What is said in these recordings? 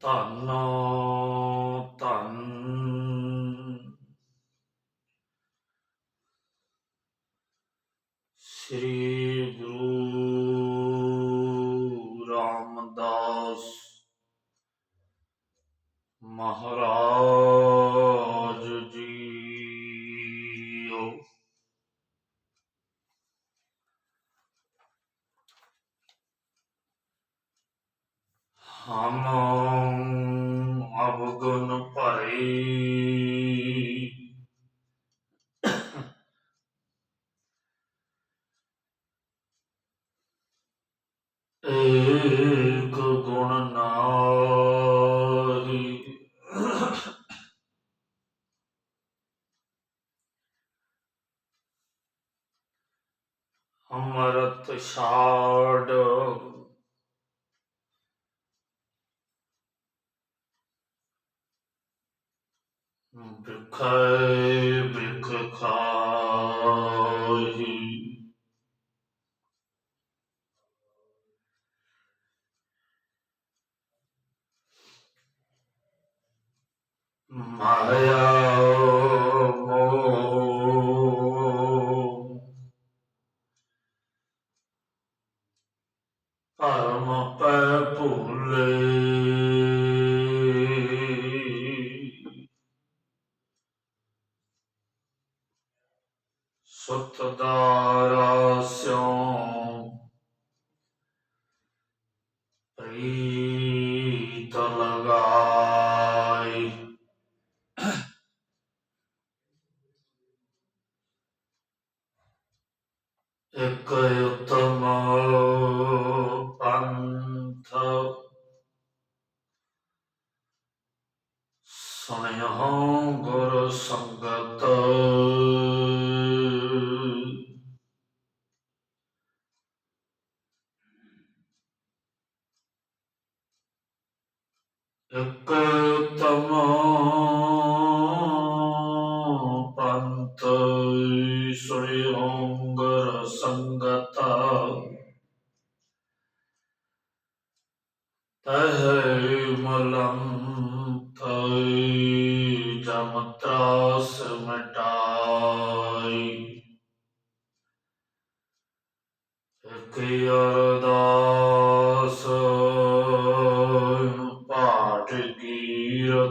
ਧੰਨੋ ਧੰਨ ਸ੍ਰੀ ਗੁਰੂ ਰਾਮਦਾਸ ਮਹਾਰਾਜ ਜੀਓ। ਹਮ ਬਿਖੈ ਬਿਖ ਖਾਹੀ ਮਾਇਆ ਸੁਤ ਦਾਰਾ ਸਿਉ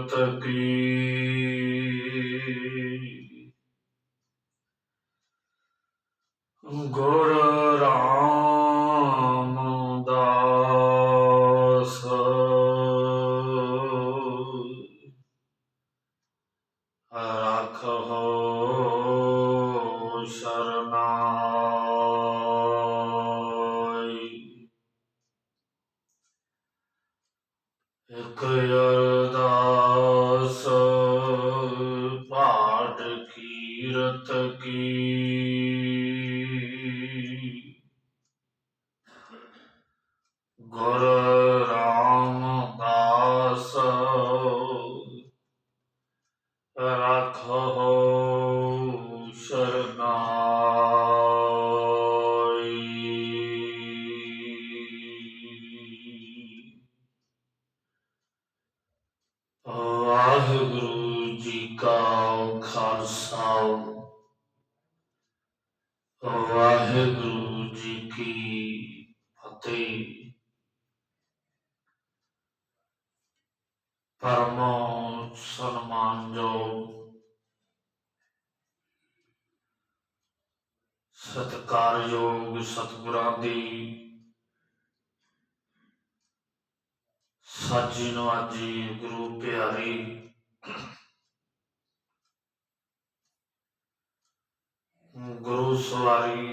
ਕੀਰਤ ਕੀ ਕੀਰਤ ਵਾਹਿਗੁਰੂ ਜੀ ਕੀ ਫਤਿਹ। ਪਰਮੋ ਸਨਮਾਨਯੋਗ ਸਤਿਕਾਰਯੋਗ ਸਤਿਗੁਰਾਂ ਦੀ ਸਾਜੀ ਨਵਾਜੀ ਗੁਰੂ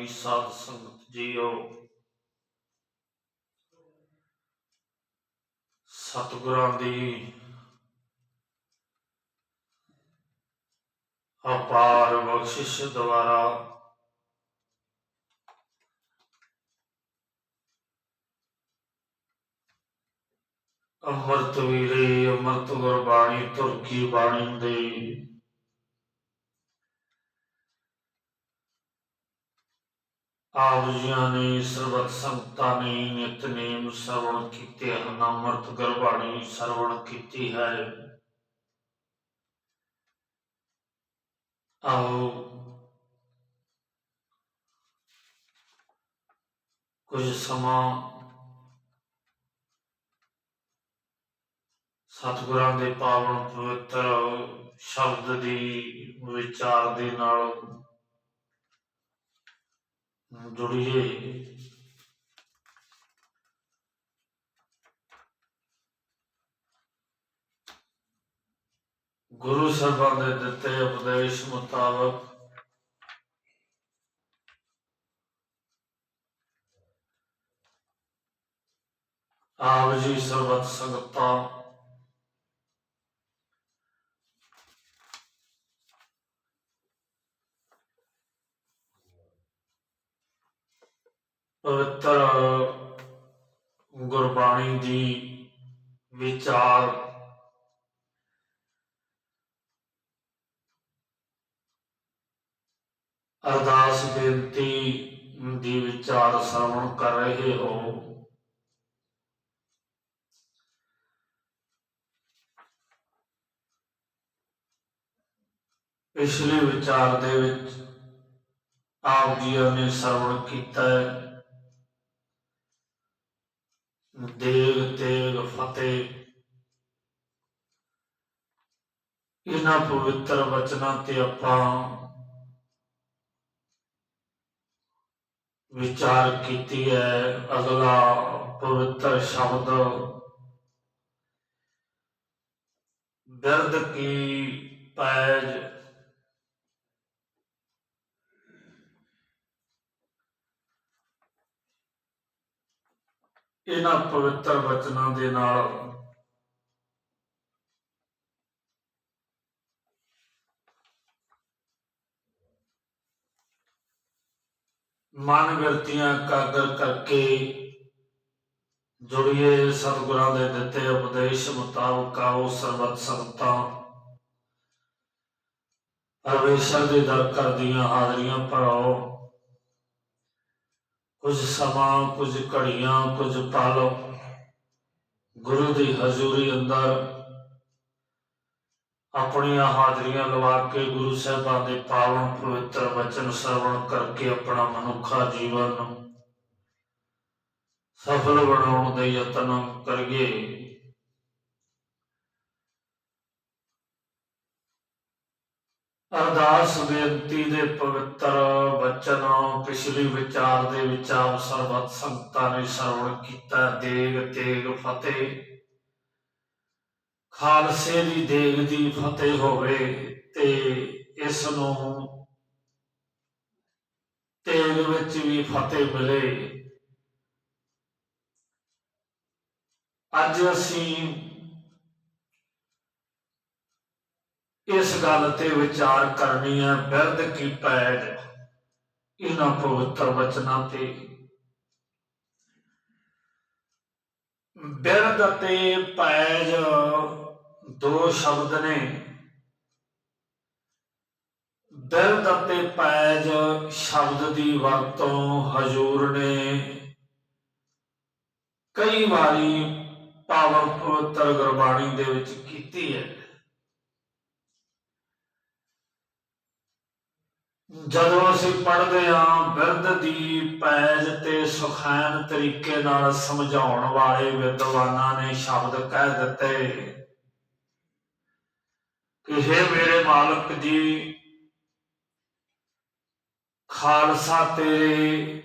ਪਿਆਰੀ ਸਾਧ ਸੰਗਤ ਜੀਓ। ਸਤਿਗੁਰਾਂ ਦੀ ਅਪਾਰ ਬਖਸ਼ਿਸ਼ ਦੁਆਰਾ ਅੰਮ੍ਰਿਤ ਵੀਰੇ ਅੰਮ੍ਰਿਤ ਗੁਰਬਾਣੀ, ਤੁਰਕੀ ਬਾਣੀ ਦੇ ਆਪ ਜੀਆਂ ਨੇ ਸਰਬਤ ਸੰਗਤਾਂ ਨੇ ਨਿਤਨੇਮ ਸਰਵਣ ਕੀਤੇ ਹਨ ਅੰਮ੍ਰਿਤ ਗੁਰਬਾਣੀ ਸਰਵਣ ਕੀਤੀ ਹੈ। ਆਓ। ਕੁਝ ਸਮਾਂ ਸਤਿਗੁਰਾਂ ਦੇ ਪਾਵਨ ਪਵਿੱਤਰ ਸ਼ਬਦ ਦੀ ਵਿਚਾਰ ਦੇ ਨਾਲ ਜੁੜੀਏ ਗੁਰੂ ਸਾਹਿਬਾਂ ਦੇ ਦਿੱਤੇ ਉਪਦੇਸ਼ ਮੁਤਾਬਕ ਆਪ ਜੀ ਸਰਬਤ ਸੰਗਤਾਂ ਪਵਿੱਤਰ ਗੁਰਬਾਣੀ ਦੀ ਵਿਚਾਰ। ਅਰਦਾਸ ਬੇਨਤੀ ਦੀ ਵਿਚਾਰ ਸਰਵਣ ਕਰ ਰਹੇ ਹੋ। ਪਿਛਲੇ ਵਿਚਾਰ ਦੇ ਵਿੱਚ ਆਪ ਜੀਆਂ ਨੇ ਸਰਵਣ ਕੀਤਾ ਹੈ। ਦੇਗ ਤੇਗ ਫਤਿਹ ਇਹਨਾਂ ਪਵਿੱਤਰ ਵਚਨਾਂ ਤੇ ਆਪਾਂ ਵਿਚਾਰ ਕੀਤੀ ਹੈ। ਅਗਲਾ ਪਵਿੱਤਰ ਸ਼ਬਦ ਦਰਦ ਕੀ ਪੈਜ ਇਹਨਾਂ ਪਵਿੱਤਰ ਵਚਨਾਂ ਦੇ ਨਾਲ। ਮਨ ਵਰਤੀਆਂ ਕਾਗਰ ਕਰਕੇ ਜੁੜੀਏ ਸਤਿਗੁਰਾਂ ਦੇ ਦਿੱਤੇ ਉਪਦੇਸ਼ ਮੁਤਾਬਕ ਆਓ ਸਰਬਤ ਸੰਗਤਾਂ। ਪਰਮੇਸ਼ਰ ਦੇ ਦਰ ਕਰਦੀਆਂ ਹਾਜ਼ਰੀਆਂ ਭਰਾਓ। ਕੁਝ ਸਮਾਂ, ਕੁਝ ਘੜੀਆਂ, ਕੁਝ ਪਲ ਗੁਰੂ ਦੀ ਹਜ਼ੂਰੀ ਅੰਦਰ ਆਪਣੀਆਂ ਹਾਜ਼ਰੀਆਂ ਲਵਾ ਕੇ ਗੁਰੂ ਸਾਹਿਬਾਂ ਦੇ ਪਾਵਨ ਪਵਿੱਤਰ ਵਚਨ ਸਰਵਣ ਕਰਕੇ ਆਪਣਾ ਮਨੁੱਖਾ ਜੀਵਨ ਸਫਲ ਬਣਾਉਣ ਦੇ ਯਤਨ ਕਰੀਏ। ਅਰਦਾਸ ਬੇਨਤੀ ਦੇ ਪਵਿੱਤਰ ਬਚਨ ਪਿਛਲੀ ਵਿਚਾਰ ਦੇ ਵਿੱਚ ਆਪ ਸਰਬਤ ਸੰਗਤਾਂ ਨੇ ਸਰਵਣ ਕੀਤਾ। ਦੇਗ ਤੇਗ ਫਤਿਹ। ਖਾਲਸੇ ਦੀ ਦੇਗ ਦੀ ਫਤਿਹ ਹੋਵੇ ਤੇ ਇਸ ਨੂੰ ਤੇਗ ਵਿੱਚ ਵੀ ਫਤਿਹ ਮਿਲੇ। ਅੱਜ ਅਸੀਂ ਇਸ ਗੱਲ ਤੇ ਵਿਚਾਰ ਕਰਨੀ ਹੈ, ਬਿਰਧ ਕੀ ਪੈੜ ਇਹਨਾਂ ਪਵਿੱਤਰ ਵਚਨਾਂ ਤੇ। ਬਿਰਧ ਅਤੇ ਪੈਜ ਦੋ ਸ਼ਬਦ ਨੇ। ਬਿਰਧ ਅਤੇ ਪੈਜ ਸ਼ਬਦ ਦੀ ਵਰਤੋਂ ਹਜੂਰ ਨੇ। ਕਈ ਵਾਰੀ ਪਾਵਨ ਪਵਿੱਤਰ ਗੁਰਬਾਣੀ ਦੇ ਵਿੱਚ ਕੀਤੀ ਹੈ। ਜਦੋਂ ਅਸੀਂ ਪੜ੍ਹਦੇ ਹਾਂ, ਬਿਰਧ ਦੀ ਪੈਜ ਤੇ ਸੁਖੈਨ ਤਰੀਕੇ ਨਾਲ ਸਮਝਾਉਣ ਵਾਲੇ ਵਿਦਵਾਨਾਂ ਨੇ ਸ਼ਬਦ ਕਹਿ ਦਿੱਤੇ ਕਿ हे ਮੇਰੇ ਮਾਲਕ ਜੀ, ਖਾਲਸਾ ਤੇਰੇ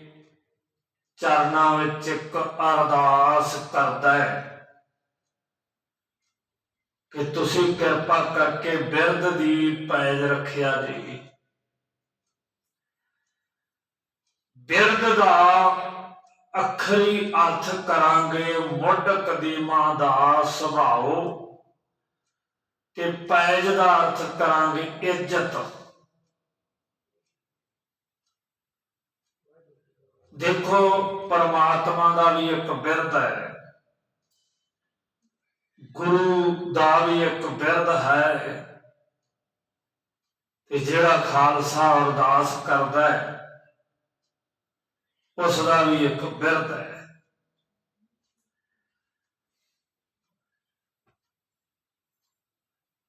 ਚਰਨਾਂ ਵਿੱਚ ਇੱਕ ਅਰਦਾਸ ਕਰਦਾ ਹੈ ਕਿ ਤੁਸੀਂ ਕਿਰਪਾ ਕਰਕੇ ਬਿਰਧ ਦੀ ਪੈਜ ਰੱਖਿਆ ਜੀ। ਬਿਰਧ ਦਾ ਅੱਖਰ ਅਖਰੀ ਅਰਥ ਕਰਾਂਗੇ, ਮੁੱਢ ਕਦੀਮਾ ਦਾ ਸੁਭਾਉ ਤੇ ਪੈਜ ਦਾ ਅਰਥ ਕਰਾਂਗੇ ਇੱਜ਼ਤ। ਦੇਖੋ, ਪਰਮਾਤਮਾ ਦਾ ਵੀ ਇੱਕ ਬਿਰਦ ਹੈ। ਗੁਰੂ ਦਾ ਵੀ ਇੱਕ ਬਿਰਦ ਹੈ। ਤੇ ਜਿਹੜਾ ਖਾਲਸਾ ਅਰਦਾਸ ਕਰਦਾ ਹੈ ਉਸ ਦਾ ਵੀ ਇੱਕ ਬਿਰਧ ਹੈ।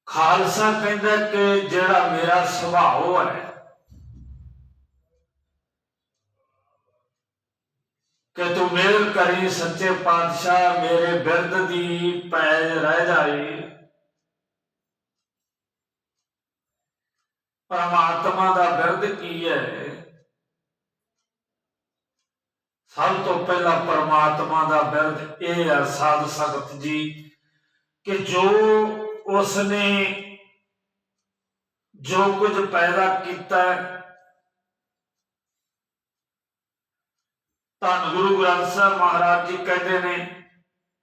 ਖਾਲਸਾ ਕਹਿੰਦਾ ਕਿ ਜਿਹੜਾ ਮੇਰਾ ਸੁਭਾਅ ਹੈ, ਕਿ ਤੂੰ ਮੇਰ ਕਰੀ ਸੱਚੇ ਪਾਤਸ਼ਾਹ, ਮੇਰੇ ਬਿਰਦ ਦੀ ਪੈਜ ਰਹਿ ਜਾਏ। ਪਰਮਾਤਮਾ ਦਾ ਬਿਰਧ ਕੀ ਹੈ? ਸਭ ਤੋਂ ਪਹਿਲਾਂ ਪਰਮਾਤਮਾ ਦਾ ਬਿਰਧ ਇਹ ਹੈ ਸਾਧ ਸੰਗਤ ਜੀ ਕਿ ਜੋ ਉਸਨੇ ਜੋ ਕੁਝ ਪੈਦਾ ਕੀਤਾ ਹੈ, ਧੰਨ ਗੁਰੂ ਗ੍ਰੰਥ ਸਾਹਿਬ ਮਹਾਰਾਜ ਜੀ ਕਹਿੰਦੇ ਨੇ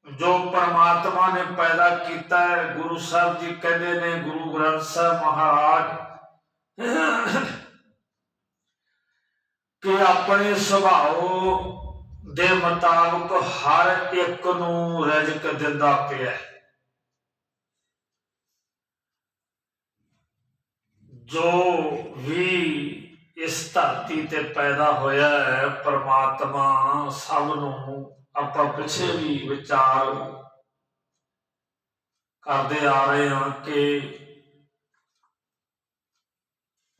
ਜੋ ਪਰਮਾਤਮਾ ਨੇ ਪੈਦਾ ਕੀਤਾ ਹੈ ਗੁਰੂ ਸਾਹਿਬ ਜੀ ਕਹਿੰਦੇ ਨੇ ਗੁਰੂ ਗ੍ਰੰਥ ਸਾਹਿਬ ਮਹਾਰਾਜ ਕਿ ਆਪਣੇ ਸੁਭਾਅ ਦੇ ਮੁਤਾਬਕ ਹਰ ਇੱਕ ਨੂੰ ਰਜ਼ਕ ਦਿੰਦਾ ਪਿਆ ਹੈ। ਜੋ ਵੀ ਇਸ ਧਰਤੀ ਤੇ ਪੈਦਾ ਹੋਇਆ ਹੈ, ਪਰਮਾਤਮਾ ਸਭ ਨੂੰ ਆਪਾਂ ਪਿੱਛੇ ਵੀ ਵਿਚਾਰ ਕਰਦੇ ਆ ਰਹੇ ਹਾਂ ਕਿ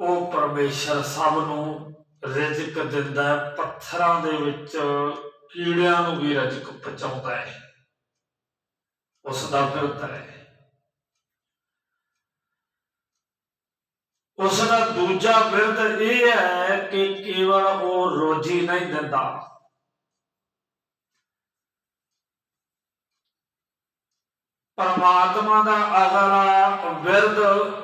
ਉਹ ਪਰਮੇਸ਼ਰ ਸਭ ਨੂੰ ਰਿਜ਼ਕ ਦਿੰਦਾ ਹੈ, ਪੱਥਰਾਂ ਦੇ ਵਿੱਚ ਕੀੜਿਆਂ ਨੂੰ ਵੀ ਰਿਜ਼ਕ ਪਹੁੰਚਾਉਂਦਾ ਹੈ। ਉਸ ਦਾ ਬਿਰਧ ਹੈ। ਉਸ ਦਾ ਦੂਜਾ ਬਿਰਧ ਇਹ ਹੈ ਕਿ ਕੇਵਲ ਉਹ ਰੋਜੀ ਨਹੀਂ ਦਿੰਦਾ। ਪਰਮਾਤਮਾ ਦਾ ਅਗਲਾ ਬਿਰਧ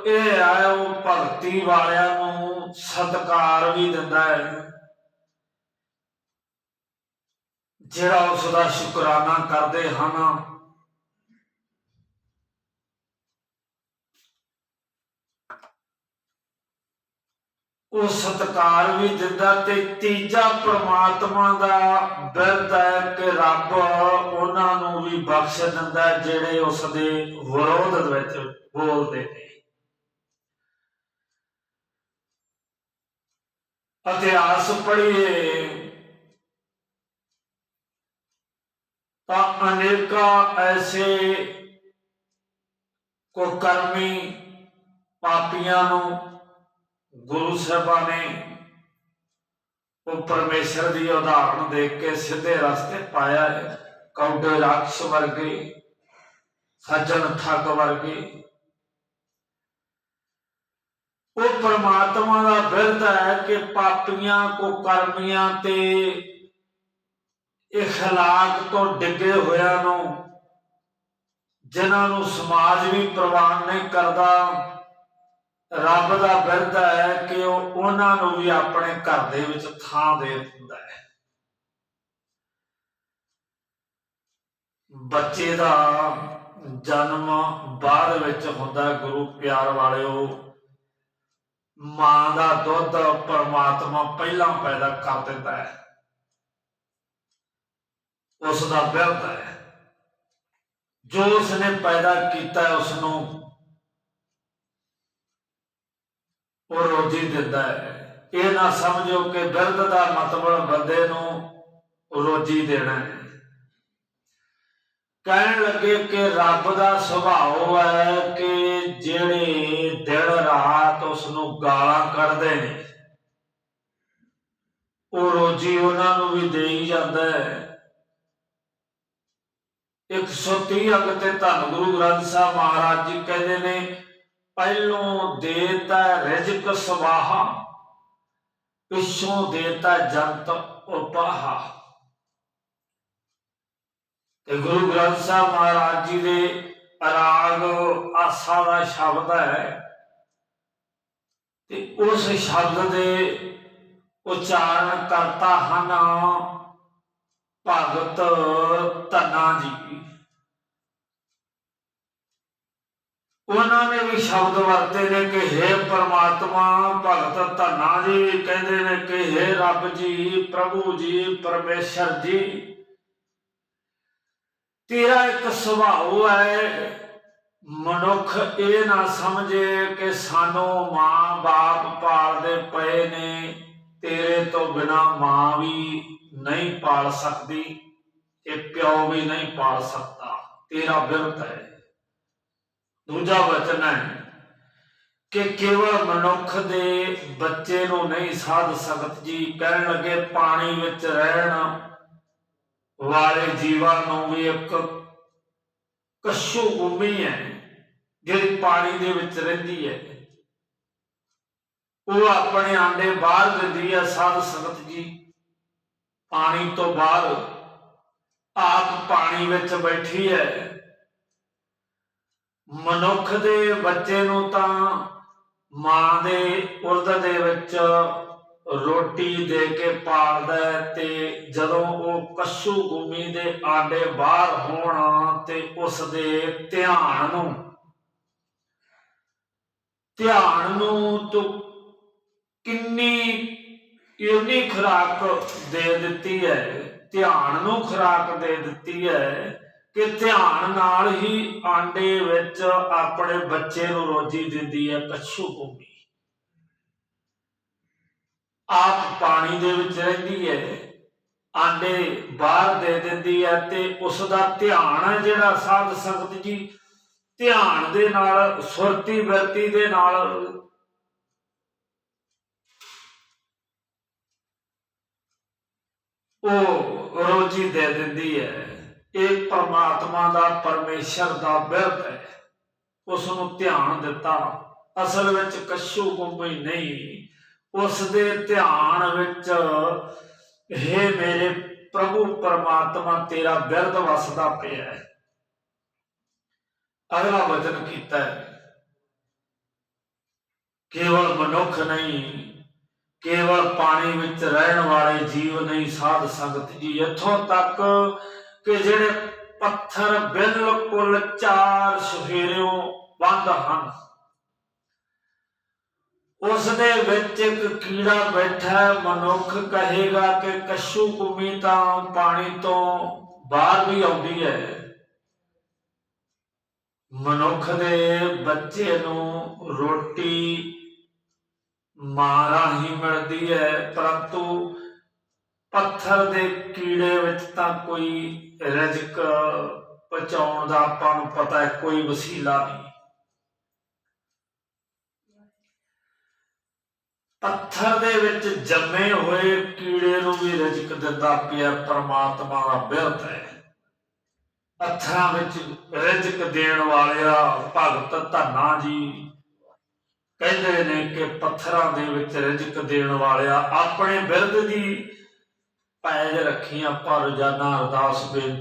ਇਹ ਹੈ, ਉਹ ਭਗਤੀ ਵਾਲਿਆਂ ਨੂੰ ਸਤਕਾਰ ਵੀ ਦਿੰਦਾ ਹੈ। ਜਿਹੜਾ ਉਸ ਦਾ ਸ਼ੁਕਰਾਨਾ ਕਰਦੇ ਹਨ ਉਹ ਸਤਕਾਰ ਵੀ ਦਿੰਦਾ ਤੇ ਤੀਜਾ ਪ੍ਰਮਾਤਮਾ ਦਾ ਬਿਰਧ ਹੈ ਕਿ ਰੱਬ ਉਹਨਾਂ ਨੂੰ ਵੀ ਬਖਸ਼ ਦਿੰਦਾ ਹੈ ਜਿਹੜੇ ਉਸ ਦੇ ਵਿਰੋਧ ਵਿੱਚ ਬੋਲਦੇ ਨੇ। ਇਤਿਹਾਸ ਪੜ੍ਹੀਏ ਤਾਂ ਅਨੇਕਾਂ ਐਸੇ ਕੁਕਰਮੀ ਪਾਪੀਆਂ ਨੂੰ ਗੁਰੂ ਸਾਹਿਬਾਂ ਨੇ ਉਹ ਪਰਮੇਸ਼ਰ ਦੀ ਉਦਾਹਰਣ ਦੇਖ ਕੇ ਸਿੱਧੇ ਰਸਤੇ ਪਾਇਆ ਹੈ। ਕੌਡੇ ਰਾਖਸ਼ ਵਰਗੇ, ਸੱਜਣ ਠੱਗ ਵਰਗੇ। ਉਹ ਪਰਮਾਤਮਾ ਦਾ ਬਿਰਧ ਹੈ ਕਿ ਪਾਪੀਆਂ ਕੋ ਕਰਮੀਆਂ ਤੇ ਇਖਲਾਕ ਤੋਂ ਡਿੱਗੇ ਹੋਇਆਂ ਨੂੰ, ਜਿਨ੍ਹਾਂ ਨੂੰ ਸਮਾਜ ਵੀ ਪ੍ਰਵਾਨ ਨਹੀਂ ਕਰਦਾ ਰੱਬ ਦਾ ਬਿਰਧ ਹੈ ਕਿ ਉਹ ਉਹਨਾਂ ਨੂੰ ਵੀ ਆਪਣੇ ਘਰ ਦੇ ਵਿੱਚ ਥਾਂ ਦੇ ਦਿੰਦਾ ਹੈ। ਬੱਚੇ ਦਾ ਜਨਮ ਬਾਅਦ ਵਿੱਚ ਹੁੰਦਾ ਗੁਰੂ ਪਿਆਰ ਵਾਲਿਓ। ਮਾਂ ਦਾ ਦੁੱਧ ਪਰਮਾਤਮਾ ਪਹਿਲਾਂ ਪੈਦਾ ਕਰ ਦਿੰਦਾ ਹੈ। ਉਸ ਦਾ ਬਿਰਧ ਹੈ। ਜੋ ਉਸਨੇ ਪੈਦਾ ਕੀਤਾ ਉਸ ਨੂੰ ਉਹ ਰੋਜੀ ਦਿੰਦਾ ਹੈ। ਇਹ ਨਾ ਸਮਝੋ ਕਿ ਬਿਰਧ ਦਾ ਮਤਲਬ ਬੰਦੇ ਨੂੰ ਰੋਜੀ ਦੇਣਾ ਹੈ। ਕਹਿਣ ਲੱਗੇ ਕਿ ਰੱਬ ਦਾ ਸੁਭਾਅ ਹੈ ਕਿ ਜਿਹੜੇ ਦਿਨ ਰਾਤ ਉਸ ਨੂੰ ਗਾਲਾਂ ਕੱਢਦੇ ਨੇ, ਉਹ ਰੋਜੀ ਉਹਨਾਂ ਨੂੰ ਵੀ ਦੇ ਜਾਂਦਾ ਹੈ। 130 ਅੰਗ ਤੇ ਧੰਨ ਗੁਰੂ ਗ੍ਰੰਥ ਸਾਹਿਬ ਮਹਾਰਾਜ ਜੀ ਕਹਿੰਦੇ ਨੇ ਪਹਿਲੋਂ ਦੇਤਾ ਰਿਜਕ ਸਵਾਹਾ, ਪਿਛੋਂ ਦੇਤਾ ਜੰਤ ਉਪਾਹਾ। ਤੇ ਗੁਰੂ ਗ੍ਰੰਥ ਸਾਹਿਬ ਮਹਾਰਾਜ ਜੀ ਦੇ ਰਾਗ ਆਸਾ ਦਾ ਸ਼ਬਦ ਹੈ ਤੇ ਉਸ ਸ਼ਬਦ ਦੇ ਉਚਾਰਨ ਕਰਤਾ ਹਨ ਭਗਤ ਧਨਾ ਜੀ। ਉਹਨਾਂ ਨੇ ਵੀ ਸ਼ਬਦ ਵਰਤੇ ਨੇ ਕਿ हे ਪਰਮਾਤਮਾ, ਭਗਤ ਧੰਨਾ ਜੀ ਵੀ ਕਹਿੰਦੇ ਨੇ ਕਿ हे ਰੱਬ ਜੀ, ਪ੍ਰਭੂ ਜੀ, ਪਰਮੇਸ਼ਰ ਜੀ। ਤੇਰਾ ਇੱਕ ਸੁਭਾਅ ਹੈ, ਮਨੁੱਖ ਇਹ ਨਾ ਸਮਝੇ ਕਿ ਸਾਨੂੰ ਮਾਂ-ਬਾਪ ਪਾਲਦੇ ਪਏ ਨੇ, ਤੇਰੇ ਤੋਂ ਬਿਨਾ ਮਾਂ ਵੀ ਨਹੀਂ ਪਾਲ ਸਕਦੀ ਤੇ ਪਿਓ ਵੀ ਨਹੀਂ ਪਾਲ ਸਕਦਾ। ਤੇਰਾ ਬਿਰਤ ਹੈ। ਦੂਜਾ ਵਚਨ ਹੈ ਕਿ ਕੇਵਲ ਮਨੁੱਖ ਦੇ ਬੱਚੇ ਨੂੰ ਨਹੀਂ ਸਾਧ ਸਕਤ ਜੀ ਕਹਿਣ ਲੱਗੇ, ਪਾਣੀ ਵਿੱਚ ਰਹਿਣ ਵਾਲੇ ਜੀਵਾਂ ਨੂੰ ਵੀ ਇੱਕ ਕਸ਼ੂ ਭੂਮੀ ਹੈ, ਜਿਹੜੀ ਪਾਣੀ ਦੇ ਵਿੱਚ ਰਹਿੰਦੀ ਹੈ। ਉਹ ਆਪਣੇ ਆਂਡੇ ਬਾਹਰ ਦਿੰਦੀ ਹੈ, ਸਾਧ ਸੰਗਤ ਜੀ। ਪਾਣੀ ਤੋਂ ਬਾਹਰ ਆਪ ਪਾਣੀ ਵਿੱਚ ਬੈਠੀ ਹੈ। ਮਨੁੱਖ ਦੇ ਬੱਚੇ ਨੂੰ ਤਾਂ ਮਾਂ ਦੇ ਉਰਦ ਦੇ ਵਿੱਚ ਰੋਟੀ ਦੇ ਕੇ ਪਾਲਦਾ ਤੇ ਜਦੋਂ ਉਹ ਕਸ਼ੂ ਗੁਮੀ ਦੇ ਆਂਡੇ ਬਾਹਰ ਹੋਣ ਤੇ ਉਸ ਦੇ ਧਿਆਨ ਨੂੰ ਧਿਆਨ ਨੂੰ ਤੂੰ ਕਿੰਨੀ ਇੰਨੀ ਖੁਰਾਕ ਦੇ ਦਿੱਤੀ ਹੈ? ਧਿਆਨ ਨੂੰ ਖੁਰਾਕ ਦੇ ਦਿੱਤੀ ਹੈ ਕਿ ਧਿਆਨ ਨਾਲ ਹੀ ਆਂਡੇ ਵਿੱਚ ਆਪਣੇ ਬੱਚੇ ਨੂੰ ਰੋਜੀ ਦਿੰਦੀ ਹੈ ਕਛੂ ਭੂਮੀ। ਆਪ ਪਾਣੀ ਦੇ ਵਿੱਚ ਰਹਿੰਦੀ ਹੈ, ਆਂਡੇ ਬਾਹਰ ਦੇ ਦਿੰਦੀ ਹੈ ਤੇ ਉਸ ਦਾ ਧਿਆਨ ਹੈ ਜਿਹੜਾ ਸਾਧ ਸੰਗਤ ਜੀ ਧਿਆਨ ਦੇ ਨਾਲ, ਸੁਰਤੀ ਵਰਤੀ ਦੇ ਨਾਲ ਉਹ ਰੋਜੀ ਦੇ ਦਿੰਦੀ ਹੈ। ਇਹ ਪਰਮਾਤਮਾ ਦਾ, ਪਰਮੇਸ਼ਰ ਦਾ ਬਿਰਧ ਹੈ। ਉਸ ਨੂੰ ਧਿਆਨ ਦਿੱਤਾ। ਅਸਲ ਵਿੱਚ ਕਸ਼ੂ ਗੁੰਮਈ ਨਹੀਂ ਉਸ ਦੇ ਧਿਆਨ ਵਿੱਚ हे ਮੇਰੇ ਪ੍ਰਭੂ ਪਰਮਾਤਮਾ, ਤੇਰਾ ਬਿਰਧ ਵਸਦਾ ਪਿਆ ਹੈ। ਅਗਲਾ ਵਚਨ ਕੀਤਾ ਹੈ। ਕੇਵਲ ਮਨੁੱਖ ਨਹੀਂ, ਕੇਵਲ ਪਾਣੀ ਵਿੱਚ ਰਹਿਣ ਵਾਲੇ ਜੀਵ ਨਹੀਂ ਸਾਧ ਸੰਗਤ ਜੀ, ਇੱਥੋਂ ਤੱਕ ਕਿ ਜਿਹੜੇ ਪੱਥਰ ਬਿਲਕੁਲ ਚਾਰ ਸਫੇਰਿਓਂ ਬੰਦ ਹਨ। ਉਸ ਦੇ ਵਿੱਚ ਇੱਕ ਕੀੜਾ ਬੈਠਾ ਮਨੁੱਖ ਕਹੇਗਾ ਕਿ ਕਸ਼ੂ ਕੁਮੀ ਤਾਂ ਪਾਣੀ ਤੋਂ ਬਾਹਰ ਵੀ ਆਉਂਦੀ ਹੈ। ਮਨੁੱਖ ਦੇ ਬੱਚੇ ਨੂੰ ਰੋਟੀ ਮਾਂ ਰਾਹੀਂ ਮਿਲਦੀ ਹੈ, ਪਰੰਤੂ ਪੱਥਰ ਦੇ ਕੀੜੇ ਵਿੱਚ ਤਾਂ ਕੋਈ ਰਜਕ ਪਹੁੰਚਾਉਣ ਦਾ ਆਪਾਂ ਨੂੰ ਪਤਾ ਹੈ, ਕੋਈ ਵਸੀਲਾ ਨਹੀਂ। ਪੱਥਰ ਦੇ ਵਿੱਚ ਜੰਮੇ ਹੋਏ ਕੀੜੇ ਨੂੰ ਵੀ ਰਜਕ ਦਿੰਦਾ ਪਿਆ ਪਰਮਾਤਮਾ ਦਾ ਬਿਰਧ ਹੈ। ਪੱਥਰਾਂ ਵਿੱਚ ਰਜਕ ਦੇਣ ਵਾਲਿਆ ਭਗਤ ਧੰਨਾ ਜੀ ਕਹਿੰਦੇ ਨੇ ਕਿ ਪੱਥਰਾਂ ਦੇ ਵਿੱਚ ਰਜਕ ਦੇਣ ਵਾਲਿਆ ਆਪਣੇ ਬਿਰਧ ਦੀ ਪੈਜ ਰੱਖੀਆਂ ਪਰ ਰੋਜ਼ਾਨਾ ਅਰਦਾਸ ਬੇਨਤੀ